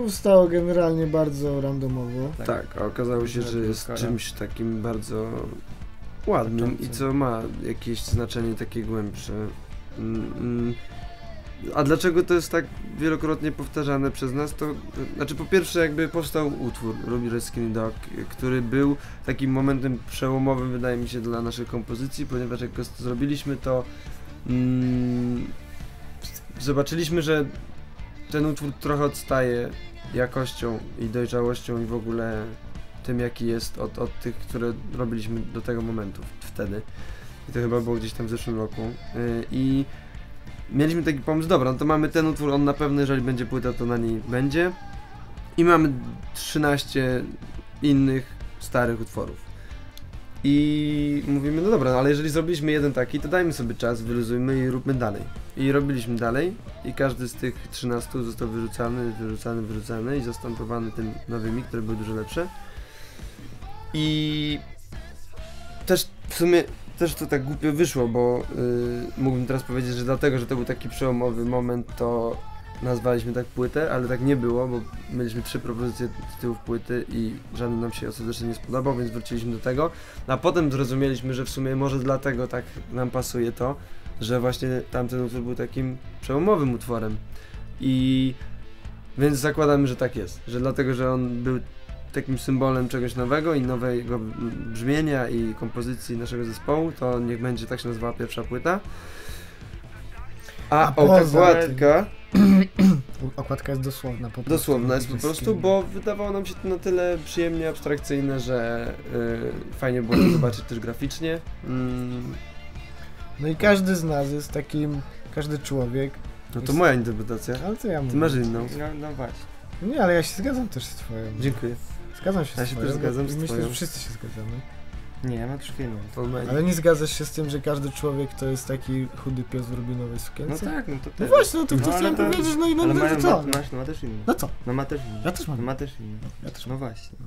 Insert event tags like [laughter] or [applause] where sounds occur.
powstało generalnie bardzo randomowo. Tak. Tak, a okazało się, że jest czymś takim bardzo ładnym i co ma jakieś znaczenie takie głębsze. Mm, mm. A dlaczego to jest tak wielokrotnie powtarzane przez nas? To znaczy po pierwsze jakby powstał utwór Ruby Red Skinny Dog, który był takim momentem przełomowym wydaje mi się dla naszej kompozycji, ponieważ jak go zrobiliśmy to mm, zobaczyliśmy, że ten utwór trochę odstaje jakością i dojrzałością i w ogóle tym jaki jest od, od tych, które robiliśmy do tego momentu wtedy. I to chyba było gdzieś tam w zeszłym roku. Yy, I mieliśmy taki pomysł, dobra, no to mamy ten utwór, on na pewno jeżeli będzie płyta, to na niej będzie. I mamy 13 innych starych utworów. I mówimy, no dobra, no ale jeżeli zrobiliśmy jeden taki, to dajmy sobie czas, wyluzujmy i róbmy dalej. I robiliśmy dalej i każdy z tych 13 został wyrzucany, wyrzucany, wyrzucany i zastępowany tym nowymi, które były dużo lepsze. I też w sumie też to tak głupio wyszło, bo yy, mógłbym teraz powiedzieć, że dlatego, że to był taki przełomowy moment, to nazwaliśmy tak płytę, ale tak nie było, bo mieliśmy trzy propozycje tytułów płyty i żaden nam się ostatecznie nie spodobał, więc wróciliśmy do tego. A potem zrozumieliśmy, że w sumie może dlatego tak nam pasuje to, że właśnie tamten utwór był takim przełomowym utworem. I więc zakładamy, że tak jest, że dlatego, że on był takim symbolem czegoś nowego i nowego brzmienia i kompozycji naszego zespołu, to niech będzie tak się nazywała pierwsza płyta. A, A okładka [clears throat] Okładka jest dosłowna po prostu. dosłowna jest po Jest prostu, bo wydawało nam się to na tyle przyjemnie abstrakcyjne, że y, fajnie było to [clears throat] zobaczyć też graficznie. Mm, No i każdy z nas jest takim, każdy człowiek, no to moja interpretacja. ale to ja mówię. Ty masz inną. No, no właśnie. Nie, ale ja się zgadzam też z twoją. Dziękuję. Zgadzam się Ja z się twoją. też zgadzam z Myślę, twoją. że wszyscy się zgadzamy. Nie, ja mam troszkę inną. Ale nie zgadzasz się z tym, że każdy człowiek to jest taki chudy pies w rubinowej No sukience? tak, no to No też. właśnie, no to No, chciałem to- powiedzieć, no i no, Ale no, mają, co? ma, masz, no ma też inną. No co? No ma też inną. Ja też mam. No ma też. Ja też No mam. właśnie.